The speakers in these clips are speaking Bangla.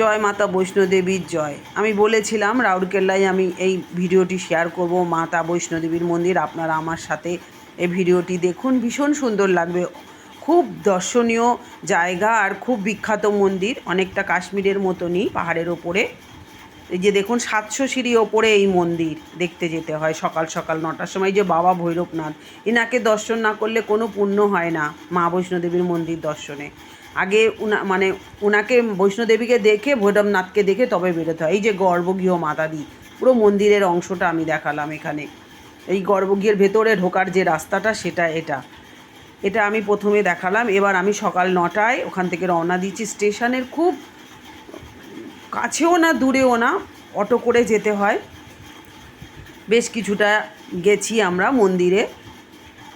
জয় মাতা বৈষ্ণোদেবীর জয়। আমি বলেছিলাম রাউরকেল্লায় আমি এই ভিডিওটি শেয়ার করব, মাতা বৈষ্ণোদেবীর মন্দির। আপনারা আমার সাথে এই ভিডিওটি দেখুন, ভীষণ সুন্দর লাগবে। খুব দর্শনীয় জায়গা আর খুব বিখ্যাত মন্দির, অনেকটা কাশ্মীরের মতনই পাহাড়ের ওপরে। এই যে দেখুন, সাতশো সিঁড়ি ওপরে এই মন্দির দেখতে যেতে হয় সকাল সকাল নটার সময় যে বাবা ভৈরবনাথ, এনাকে দর্শন না করলে কোনো পুণ্য হয় না মা বৈষ্ণোদেবীর মন্দির দর্শনে। আগে উনা মানে ওনাকে বৈষ্ণোদেবীকে দেখে, ভৈরবনাথকে দেখে তবে বেরোতে হয়। এই যে গর্ভগৃহ মাতাদি, পুরো মন্দিরের অংশটা আমি দেখালাম এখানে। এই গর্ভগৃহের ভেতরে ঢোকার যে রাস্তাটা, সেটা এটা। এটা আমি প্রথমে দেখালাম। এবার আমি সকাল নটায় ওখান থেকে রওনা দিচ্ছি। স্টেশনের খুব কাছেও না, দূরেও না, অটো করে যেতে হয়। বেশ কিছুটা গেছি আমরা মন্দিরে।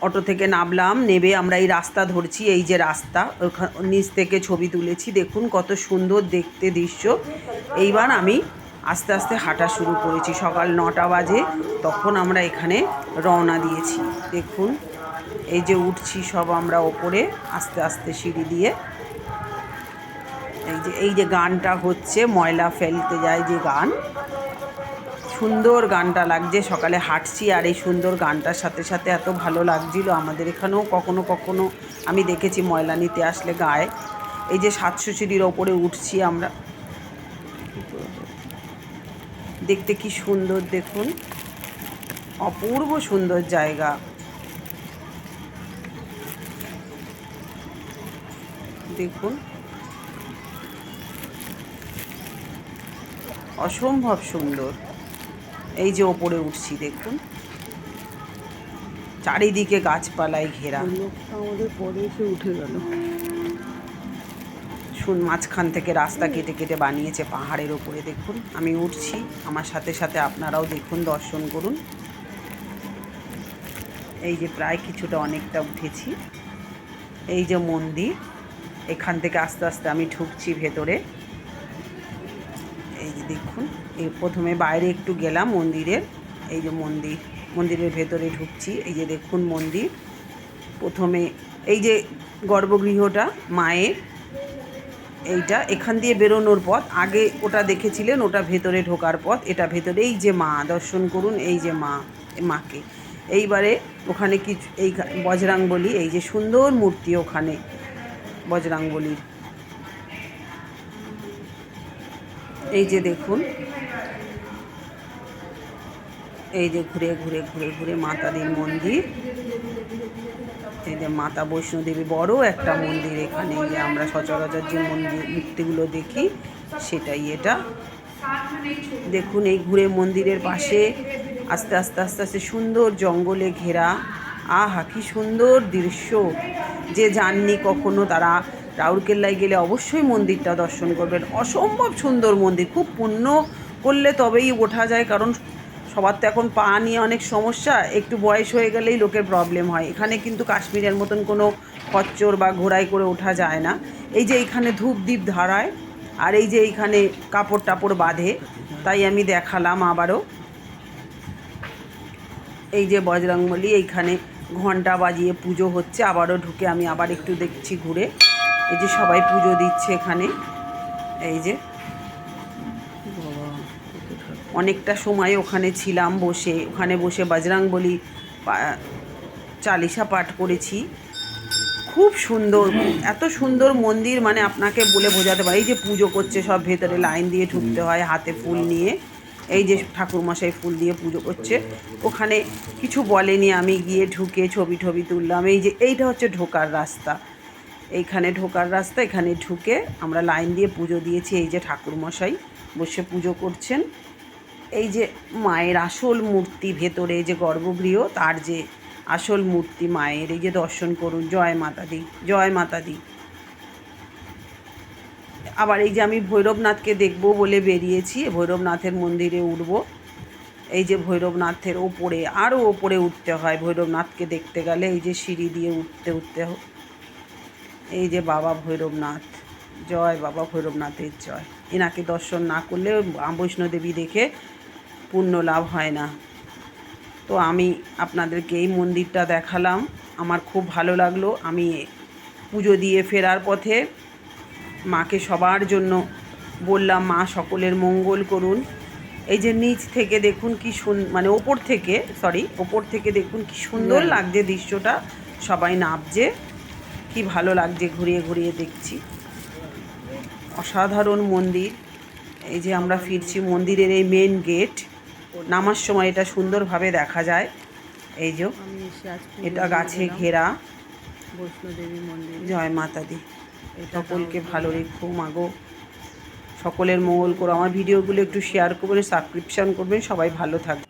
অটো থেকে নামলাম, নেবে আমরা এই রাস্তা ধরছি, এই যে রাস্তা, ওখান, নিচ থেকে ছবি তুলেছি। দেখুন কত সুন্দর দেখতে দৃশ্য। এইবার আমি আস্তে আস্তে হাঁটা শুরু করেছি। সকাল নটা বাজে, তখন আমরা এখানে রওনা দিয়েছি। দেখুন, এই যে উঠছি সব আমরা ওপরে, আস্তে আস্তে সিঁড়ি দিয়ে। এই যে এই যে গানটা হচ্ছে, ময়লা ফেলতে যায় যে গান। সুন্দর গানটা লাগছে, সকালে হাঁটছি আর এই সুন্দর গানটার সাথে সাথে এত ভালো লাগছিল আমাদের এখানেও। কখনো কখনো আমি দেখেছি ময়লা নিতে আসলে গায়ে। এই যে সাতশো সিঁড়ির ওপরে উঠছি আমরা। দেখতে কি সুন্দর দেখুন। অপূর্ব সুন্দর জায়গা। দেখুন। অসম্ভব সুন্দর। এই যে ওপরে উঠছি দেখুন। চারিদিকে গাছপালায় ঘেরা। আমাদের পরে এসে উঠে গেল। শুন মাঝখান থেকে রাস্তা কেটে কেটে বানিয়েছে পাহাড়ের ওপরে দেখুন। আমি উঠছি আমার সাথে সাথে আপনারাও দেখুন দর্শন করুন। এই যে প্রায় কিছুটা অনেকটা উঠেছি। এই যে মন্দির এখান থেকে আস্তে আস্তে আমি ঢুকছি ভেতরে। এই যে দেখুন, এই প্রথমে বাইরে একটু গেলাম মন্দিরের, এই যে মন্দির, মন্দিরের ভেতরে ঢুকছি, এই যে দেখুন মন্দির। প্রথমে এই যে গর্ভগৃহটা, মায়ের, এইটা এখান দিয়ে বেরোনোর পথ। আগে ওটা দেখেছিলেন, ওটা ভেতরে ঢোকার পথ। এটা ভেতরে এই যে মা, দর্শন করুন, এই যে মা, মাকে। এইবারে ওখানে কিছু, এই বজরাংবলী এই যে সুন্দর মূর্তি ওখানে বজরাংবলীর এই যে দেখুন, এই যে ঘুরে ঘুরে ঘুরে ঘুরে মাতাদির মন্দির। এই যে মাতা বৈষ্ণোদেবী বড় একটা মন্দির এখানে যে আমরা সচরাচর যে মন্দির মূর্তিগুলো দেখি, সেটাই এটা। দেখুন এই ঘুরে মন্দিরের পাশে আস্তে আস্তে আস্তে আস্তে সুন্দর জঙ্গলে ঘেরা। আহা, কি সুন্দর দৃশ্য। যে যাননি কখনো তারা রাউরকেল্লায় গেলে অবশ্যই মন্দিরটা দর্শন করবেন। অসম্ভব সুন্দর মন্দির, খুব পুণ্য করলে তবেই ওঠা যায়, কারণ সবার তো এখন পা নিয়ে অনেক সমস্যা, একটু বয়স হয়ে গেলেই লোকের প্রবলেম হয়। এখানে কিন্তু কাশ্মীরের মতন কোনো খচ্চর বা ঘোড়ায় করে ওঠা যায় না। এই যে এইখানে ধূপ দ্বীপ ধরায়, আর এই যে এইখানে কাপড় টাপড় বাঁধে, তাই আমি দেখালাম আবারও। এই যে বজরংবলী, এইখানে ঘণ্টা বাজিয়ে পুজো হচ্ছে, আবারও ঢুকে আমি আবার একটু দেখছি ঘুরে। এই যে সবাই পুজো দিচ্ছে এখানে। এই যে। অনেকটা সময় ওখানে ছিলাম বসে। ওখানে বসে বজরাংবলী পা- চালিসা পাঠ করেছি। খুব সুন্দর, এত সুন্দর মন্দির মানে আপনাকে বলে বোঝাতে পারি। এই যে পুজো করছে সব ভেতরে লাইন দিয়ে ঢুকতে হয়, হাতে ফুল নিয়ে। এই যে ঠাকুরমশাই ফুল দিয়ে পুজো করছে। ওখানে কিছু বলেনি আমি, গিয়ে ঢুকে ছবি টবি তুললাম। এই যে, এইটা হচ্ছে ঢোকার রাস্তা। এইখানে ঢোকার রাস্তা, এখানে ঢুকে আমরা লাইন দিয়ে পুজো দিয়েছি। এই যে ঠাকুরমশাই বসে পুজো করছেন। এই যে মায়ের আসল মূর্তি ভেতরে যে গর্ভগৃহ, তার যে আসল মূর্তি মায়ের, এই যে দর্শন করুন। জয় মাতা দি জয় মাতা দি আবার এই যে আমি ভৈরবনাথকে দেখব বলে বেরিয়েছি, ভৈরবনাথের মন্দিরে উঠব। এই যে ভৈরবনাথের ওপরে আরও ওপরে উঠতে হয়। ভৈরবনাথকে দেখতে গেলে এই যে সিঁড়ি দিয়ে উঠতে উঠতে এই যে বাবা ভৈরবনাথ। জয় বাবা ভৈরবনাথের জয়। এনাকে দর্শন না করলে বৈষ্ণোদেবী দেখে পুণ্য লাভ হয় না। তো আমি আপনাদেরকে এই মন্দিরটা দেখালাম। আমার খুব ভালো লাগল। আমি পুজো দিয়ে ফেরার পথে মাকে সবার জন্য বললাম মা সকলের মঙ্গল করুন। এই যে নিচ থেকে দেখুন কি সুন মানে ওপর থেকে সরি ওপর থেকে দেখুন কি সুন্দর লাগছে দৃশ্যটা। সবাই নাবছে কি ভালো লাগছে ঘুরিয়ে ঘুরিয়ে দেখছি। অসাধারণ মন্দির। এই যে আমরা ফিরছি মন্দিরের এই মেন গেট নামার সময় এটা সুন্দরভাবে দেখা যায়। এই যে এটা গাছে ঘেরা। বৈষ্ণোদেবী মন্দির। জয় মাতা দি সকলকে ভালো রেখো মাগো সকলের মঙ্গল করো। আমার ভিডিওগুলো একটু শেয়ার করবেন সাবস্ক্রিপশন করবেন। সবাই ভালো থাকবে